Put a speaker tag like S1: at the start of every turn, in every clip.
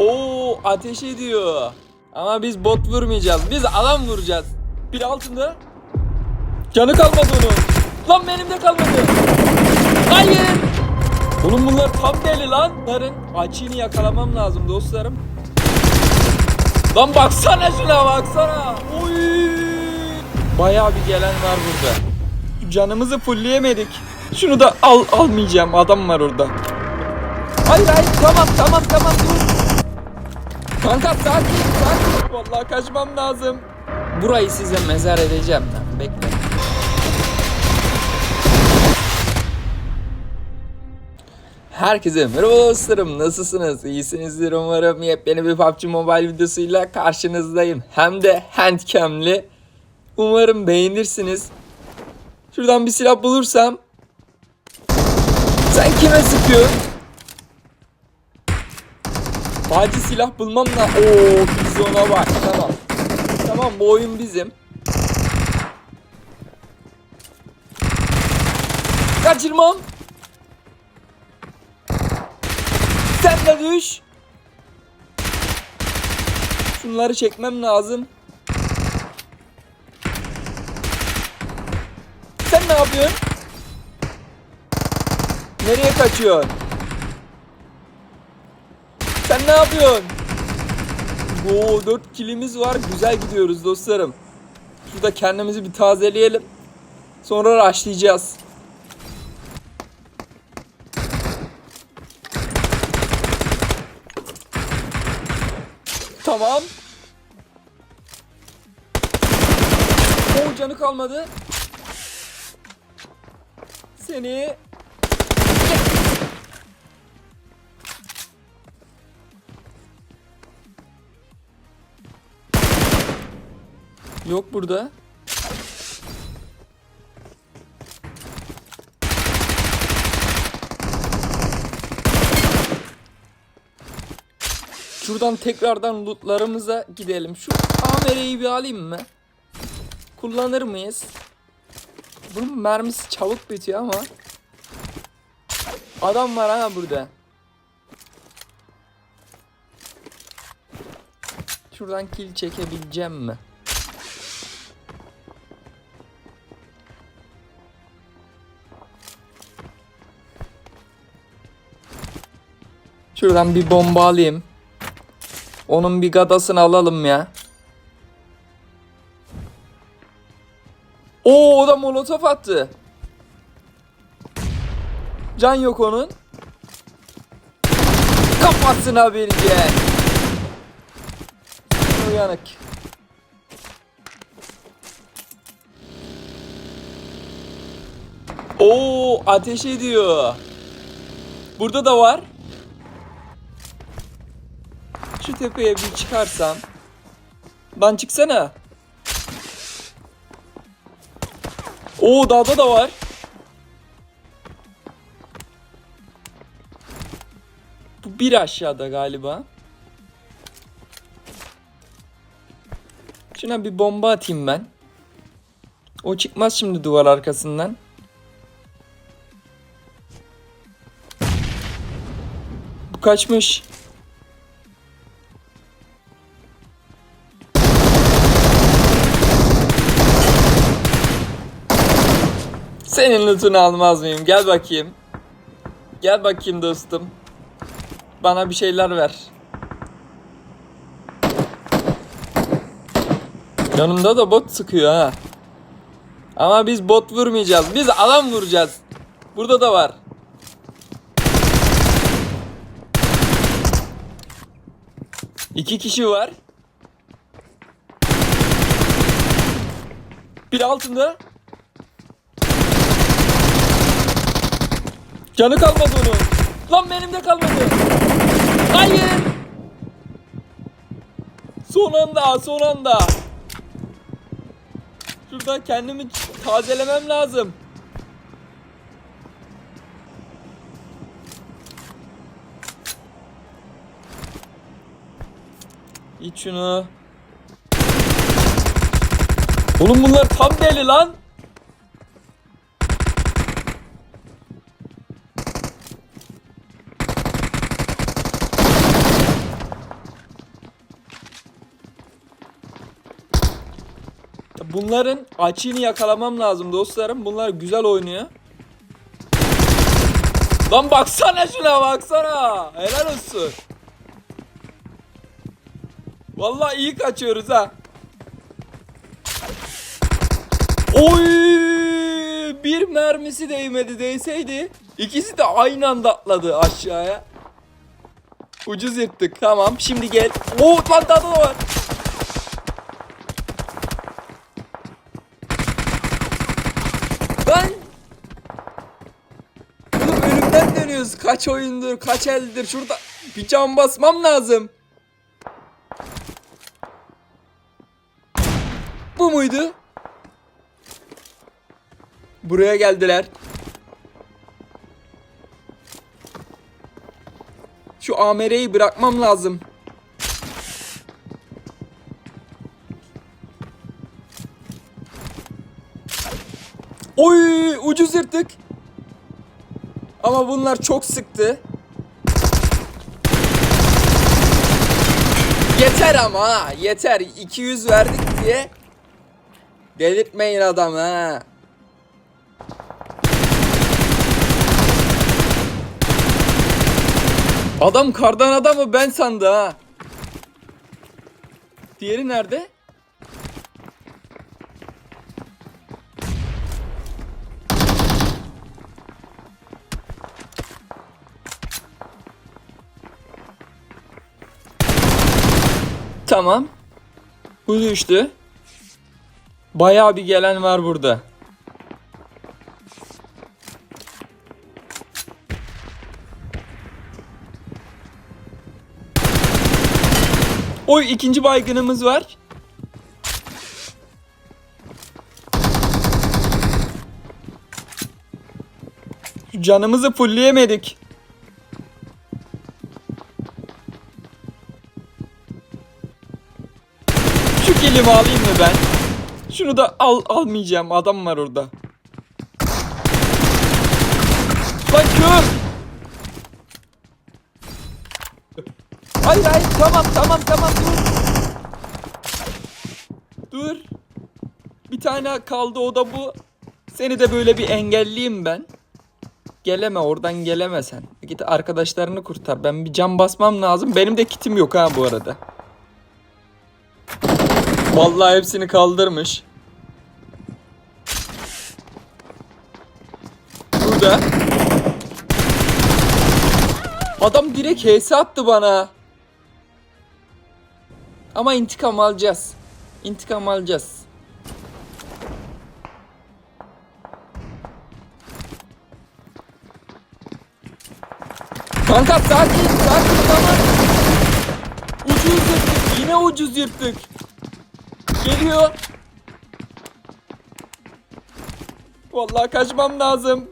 S1: Oo ateş ediyor. Ama biz bot vurmayacağız. Biz alan vuracağız. Bir altında. Canı kalmadı onun. Lan benim de kalmadı. Hayır. Oğlum bunlar tam deli lan. Bunların açığını yakalamam lazım dostlarım. Lan baksana şuna baksana. Oy. Bayağı bir gelen var burada. Canımızı fullleyemedik. Şunu da al almayacağım. Adam var orada. Hayır hayır tamam tamam tamam dur. Kanka sakin sakin. Vallahi kaçmam lazım. Burayı size mezar edeceğim ben. Bekle. Herkese merhaba dostlarım. Nasılsınız? İyisinizdir umarım. Yepyeni bir PUBG Mobile videosuyla karşınızdayım. Hem de handcam'li. Umarım beğenirsiniz. Şuradan bir silah bulursam. Sen kime sıkıyorsun? Acil silah bulmam da. Oo, biz ona bak. Tamam. Tamam bu oyun bizim. Kaçırmam. Sen de düş. Şunları çekmem lazım. Sen ne yapıyorsun? Nereye kaçıyorsun? Sen ne yapıyorsun? Oo 4 kilimiz var. Güzel gidiyoruz dostlarım. Şurada kendimizi bir tazeleyelim. Sonra rushlayacağız. Tamam. O canı kalmadı. Seni Yok burada. Şuradan tekrardan lootlarımıza gidelim. Şu kamerayı bir alayım mı? Kullanır mıyız? Bunun mermisi çabuk bitiyor ama. Adam var ha burada. Şuradan kill çekebileceğim mi? Şuradan bir bomba alayım. Onun bir gadasını alalım ya. Oo o da molotof attı. Can yok onun. Kafasına bir gel. Uyanık. Oo ateş ediyor. Burada da var. Şu tepeye bir çıkarsam. Lan çıksana. Oo dağda da var. Bu bir aşağıda galiba. Şuna bir bomba atayım ben. O çıkmaz şimdi duvar arkasından. Bu kaçmış. Senin lootunu almaz mıyım? Gel bakayım. Gel bakayım dostum. Bana bir şeyler ver. Yanımda da bot sıkıyor ha. Ama biz bot vurmayacağız. Biz alan vuracağız. Burada da var. İki kişi var. Bir altında. Canı kalmadı onun. Lan benim de kalmadı. Hayır. Son anda, son anda. Şurada kendimi tazelemem lazım. İç şunu. Oğlum bunlar tam deli lan. Bunların açığını yakalamam lazım dostlarım. Bunlar güzel oynuyor. Lan baksana şuna baksana. Helal olsun. Vallahi iyi kaçıyoruz ha. Oy! Bir mermisi değmedi değseydi. İkisi de aynı anda atladı aşağıya. Ucuz yırttık. Tamam şimdi gel. Oo lan daha da var. Dönüyoruz. Kaç oyundur, kaç eldir. Şurada bir can basmam lazım. Bu muydu? Buraya geldiler. Şu AMR'yi bırakmam lazım. Oy ucuz yırttık. Ama bunlar çok sıktı. Yeter ama ha yeter 200 verdik diye delirtmeyin adamı ha. Adam kardan adamı ben sandı ha. Diğeri nerede? Tamam. Bu düştü. Bayağı bir gelen var burada. Oy ikinci baygınımız var. Canımızı fullleyemedik. Kilimi alayım mı ben? Şunu da al almayacağım. Adam var orada. Lan kör! Hayır hayır tamam tamam tamam dur. Dur. Bir tane kaldı o da bu. Seni de böyle bir engelleyeyim ben. Geleme oradan geleme sen. Git arkadaşlarını kurtar. Ben bir cam basmam lazım. Benim de kitim yok ha bu arada. Vallahi hepsini kaldırmış. Burada. Adam direkt HS attı bana. Ama intikam alacağız. İntikam alacağız. Kanka sakin sakin tamam. Ucuz yırttık. Yine ucuz yırttık. Geliyor. Vallahi kaçmam lazım.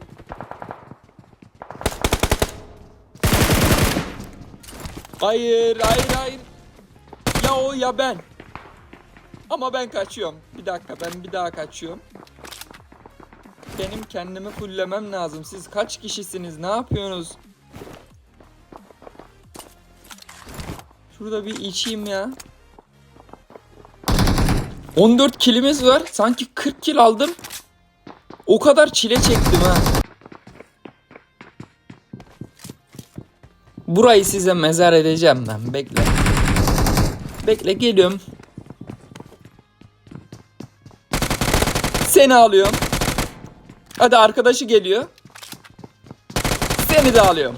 S1: Hayır, hayır, hayır. Ya o ya ben. Ama ben kaçıyorum. Bir dakika ben bir daha kaçıyorum. Benim kendimi fullemem lazım. Siz kaç kişisiniz? Ne yapıyorsunuz? Şurada bir içeyim ya. 14 kilimiz var. Sanki 40 kil aldım. O kadar çile çektim ha. Burayı size mezar edeceğim ben. Bekle. Bekle geliyorum. Seni alıyorum. Hadi arkadaşı geliyor. Seni de alıyorum.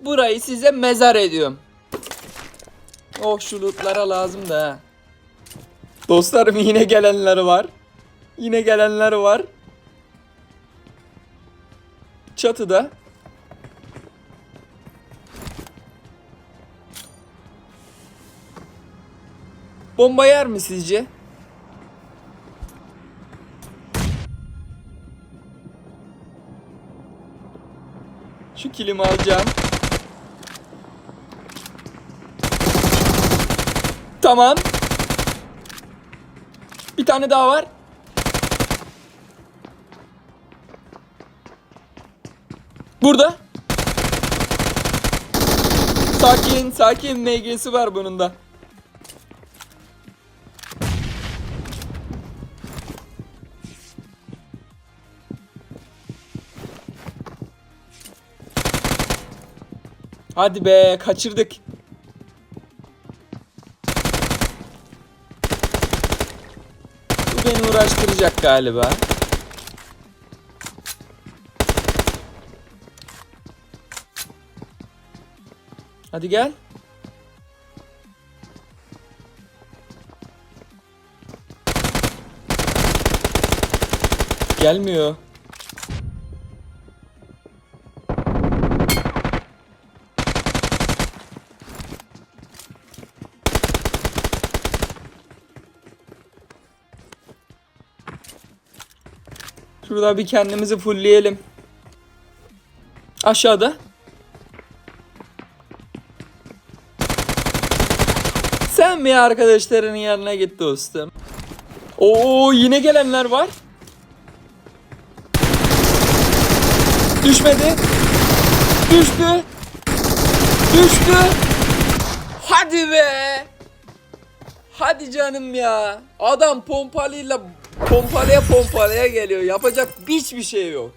S1: Burayı size mezar ediyorum. Oh şu lootlara lazım da ha. Dostlarım yine gelenler var. Yine gelenler var. Çatıda. Bomba yer mi sizce? Şu kilimi alacağım. Tamam. Bir tane daha var. Burada. Sakin sakin NG'si var bunun da. Hadi be kaçırdık. Uğraştıracak galiba. Hadi gel. Gelmiyor. Şurada bir kendimizi fullleyelim. Aşağıda. Sen mi arkadaşlarının yanına git dostum? Oo yine gelenler var. Düşmedi. Düştü. Düştü. Hadi be. Hadi canım ya. Adam pompalıyla pompalaya pompalaya geliyor. Yapacak hiçbir şey yok.